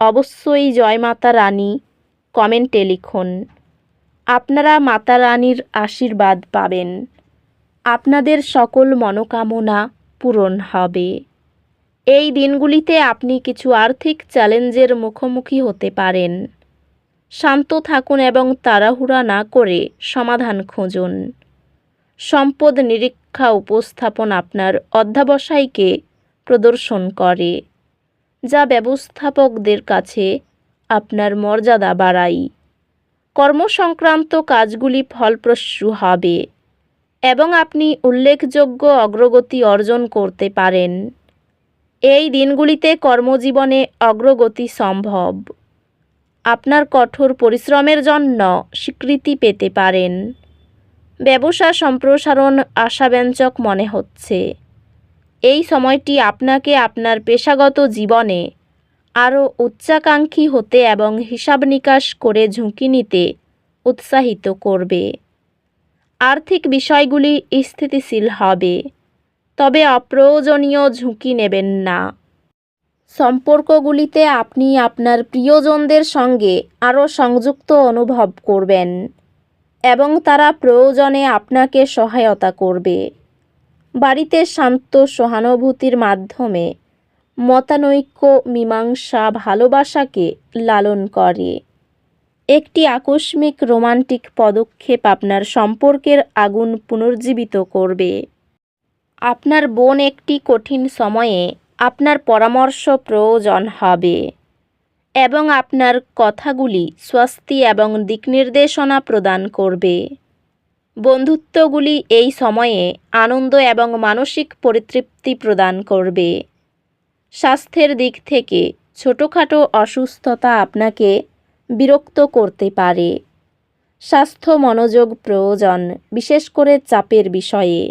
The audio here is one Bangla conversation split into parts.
অবশ্যই জয় মাতা রানী, কমেন্টে লিখুন। আপনারা মাতা রানীর আশীর্বাদ পাবেন। আপনাদের সকল মনোকামনা পূরণ হবে। এই দিনগুলিতে আপনি কিছু আর্থিক চ্যালেঞ্জের মুখোমুখি হতে পারেন। শান্ত থাকুন এবং তাড়াহুড়া না করে সমাধান খুঁজুন। সম্পদ নিরীক্ষা উপস্থাপন আপনার অধ্যাবসায়কে প্রদর্শন করে। যা ব্যবস্থাপকদের কাছে আপনার মর্যাদা বাড়ায় কর্মসংক্রান্ত কাজগুলি ফলপ্রসূ হবে এবং আপনি উল্লেখযোগ্য অগ্রগতি অর্জন করতে পারেন। এই দিনগুলিতে কর্মজীবনে অগ্রগতি সম্ভব। আপনার কঠোর পরিশ্রমের জন্য স্বীকৃতি পেতে পারেন। ব্যবসা সম্প্রসারণ আশাব্যঞ্জক মনে হচ্ছে। এই সময়টি আপনাকে আপনার পেশাগত জীবনে আরও উচ্চাকাঙ্ক্ষী হতে এবং হিসাব নিকাশ করে ঝুঁকি নিতে উৎসাহিত করবে। আর্থিক বিষয়গুলি স্থিতিশীল হবে, তবে অপ্রয়োজনীয় ঝুঁকি নেবেন না। সম্পর্কগুলিতে আপনি আপনার প্রিয়জনদের সঙ্গে আরও সংযুক্ত অনুভব করবেন এবং তারা প্রয়োজনে আপনাকে সহায়তা করবে। বাড়িতে শান্ত সহানুভূতির মাধ্যমে মতানৈক্য, মীমাংসা, ভালোবাসাকে লালন করে। একটি আকস্মিক রোমান্টিক পদক্ষেপ আপনার সম্পর্কের আগুন পুনর্জীবিত করবে। আপনার বোন একটি কঠিন সময়ে আপনার পরামর্শ প্রয়োজন হবে এবং আপনার কথাগুলি স্বস্তি এবং দিকনির্দেশনা প্রদান করবে। বন্ধুত্বগুলি এই সময়ে আনন্দ এবং মানসিক পরিতৃপ্তি প্রদান করবে। স্বাস্থ্যের দিক থেকে ছোটোখাটো অসুস্থতা আপনাকে বিরক্ত করতে পারে। স্বাস্থ্য মনোযোগ প্রয়োজন, বিশেষ করে চাপের বিষয়ে।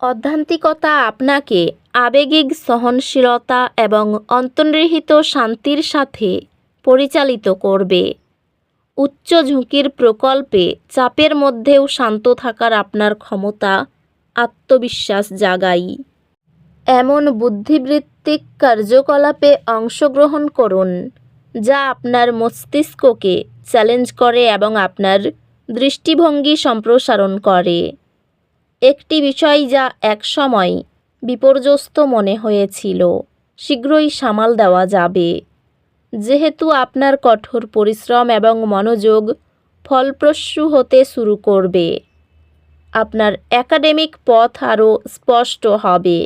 অধ্যান্তিকতা আপনাকে আবেগিক সহনশীলতা এবং অন্তর্নিহিত শান্তির সাথে পরিচালিত করবে। উচ্চ ঝুঁকির প্রকল্পে চাপের মধ্যেও শান্ত থাকার আপনার ক্ষমতা, আত্মবিশ্বাস জাগাই। এমন বুদ্ধিবৃত্তিক কার্যকলাপে অংশগ্রহণ করুন, যা আপনার মস্তিষ্ককে চ্যালেঞ্জ করে এবং আপনার দৃষ্টিভঙ্গি সম্প্রসারণ করে। একটি বিষয় যা একসময় বিপর্যস্ত মনে হয়েছিল, শীঘ্রই সামাল দেওয়া যাবে। যেহেতু আপনার কঠোর পরিশ্রম এবং মনোযোগ ফলপ্রসূ হতে শুরু করবে। আপনার একাডেমিক পথ আরও স্পষ্ট হবে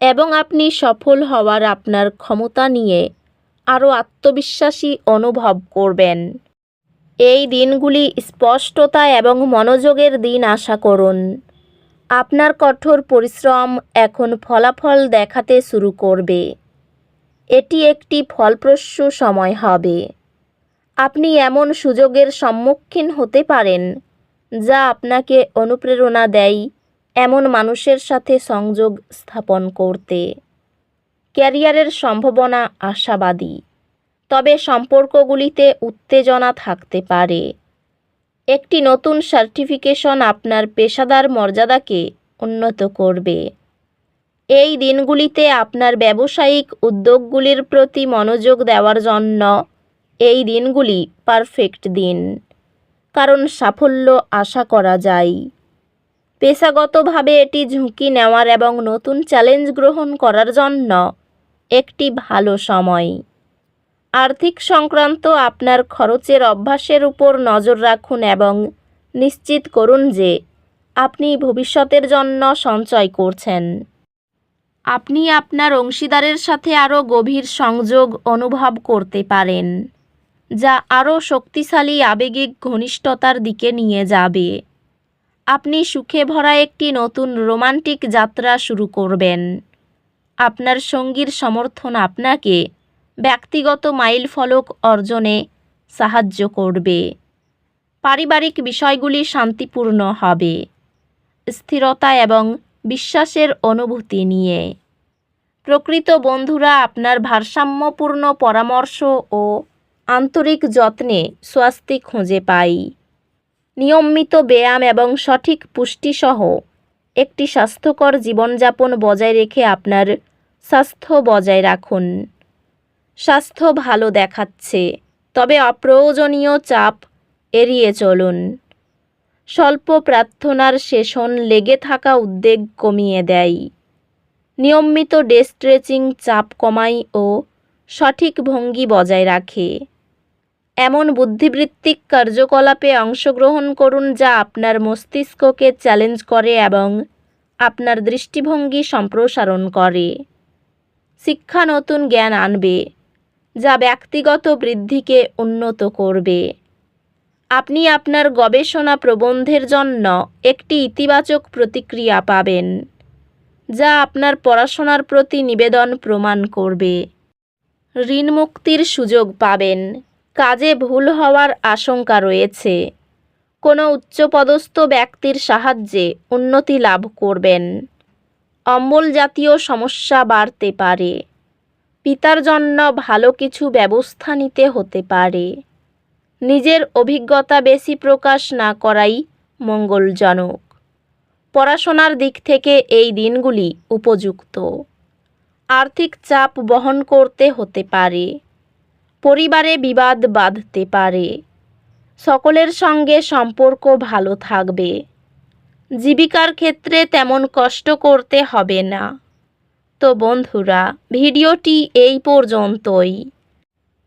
এবং আপনি সফল হওয়ার আপনার ক্ষমতা নিয়ে আরও আত্মবিশ্বাসী অনুভব করবেন। এই দিনগুলি স্পষ্টতা এবং মনোযোগের দিন আশা করুন। আপনার কঠোর পরিশ্রম এখন ফলাফল দেখাতে শুরু করবে। এটি একটি ফলপ্রসূ সময় হবে। আপনি এমন সুযোগের সম্মুখীন হতে পারেন, যা আপনাকে অনুপ্রেরণা দেয় এমন মানুষের সাথে সংযোগ স্থাপন করতে। ক্যারিয়ারের সম্ভাবনা আশাবাদী, তবে সম্পর্কগুলিতে উত্তেজনা থাকতে পারে। একটি নতুন সার্টিফিকেশন আপনার পেশাদার মর্যাদাকে উন্নত করবে। এই দিনগুলিতে আপনার ব্যবসায়িক উদ্যোগগুলির প্রতি মনোযোগ দেওয়ার জন্য এই দিনগুলি পারফেক্ট দিন। কারণ সাফল্য আশা করা যায়। পেশাগতভাবে এটি ঝুঁকি নেওয়ার এবং নতুন চ্যালেঞ্জ গ্রহণ করার জন্য একটি ভালো সময়। আর্থিক সংক্রান্ত আপনার খরচের অভ্যাসের উপর নজর রাখুন এবং নিশ্চিত করুন যে আপনি ভবিষ্যতের জন্য সঞ্চয় করছেন। আপনি আপনার অংশীদারের সাথে আরও গভীর সংযোগ অনুভব করতে পারেন, যা আরও শক্তিশালী, আবেগিক ঘনিষ্ঠতার দিকে নিয়ে যাবে। আপনি সুখে ভরা একটি নতুন রোমান্টিক যাত্রা শুরু করবেন। আপনার সঙ্গীর সমর্থন আপনাকে ব্যক্তিগত মাইলফলক অর্জনে সাহায্য করবে। পারিবারিক বিষয়গুলি শান্তিপূর্ণ হবে। স্থিরতা এবং বিশ্বাসের অনুভূতি নিয়ে। প্রকৃত বন্ধুরা, আপনার ভারসাম্যপূর্ণ পরামর্শ ও আন্তরিক যত্নে স্বাস্তি খুঁজে পাই। নিয়মিত ব্যায়াম এবং সঠিক পুষ্টিসহ একটি স্বাস্থ্যকর জীবনযাপন বজায় রেখে আপনার স্বাস্থ্য বজায় রাখুন। স্বাস্থ্য ভালো দেখাচ্ছে, তবে অপ্রয়োজনীয় চাপ এড়িয়ে চলুন। স্বল্প প্রার্থনার সেশন লেগে থাকা উদ্বেগ কমিয়ে দেয়। নিয়মিত ডে স্ট্রেচিং চাপ কমায় ও সঠিক ভঙ্গি বজায় রাখে। এমন বুদ্ধিবৃত্তিক কার্যকলাপে অংশগ্রহণ করুন যা আপনার মস্তিষ্ককে চ্যালেঞ্জ করে এবং আপনার দৃষ্টিভঙ্গি সম্প্রসারণ করে। শিক্ষা নতুন জ্ঞান আনবে, যা ব্যক্তিগত বৃদ্ধিকে উন্নত করবে। আপনি আপনার গবেষণা প্রবন্ধের জন্য একটি ইতিবাচক প্রতিক্রিয়া পাবেন, যা আপনার পড়াশোনার প্রতি নিবেদন প্রমাণ করবে। ঋণ মুক্তির সুযোগ পাবেন, কাজে ভুল হওয়ার আশঙ্কা রয়েছে। কোনো উচ্চপদস্থ ব্যক্তির সাহায্যে উন্নতি লাভ করবেন। অম্বল জাতীয় সমস্যা বাড়তে পারে। পিতার জন্য ভালো কিছু ব্যবস্থা নিতে হতে পারে। নিজের অভিজ্ঞতা বেশি প্রকাশ না করাই মঙ্গলজনক। পড়াশোনার দিক থেকে এই দিনগুলি উপযুক্ত। আর্থিক চাপ বহন করতে হতে পারে। পরিবারে বিবাদ বাঁধতে পারে। সকলের সঙ্গে সম্পর্ক ভালো থাকবে। জীবিকার ক্ষেত্রে তেমন কষ্ট করতে হবে না। তো বন্ধুরা, ভিডিওটি এই পর্যন্তই।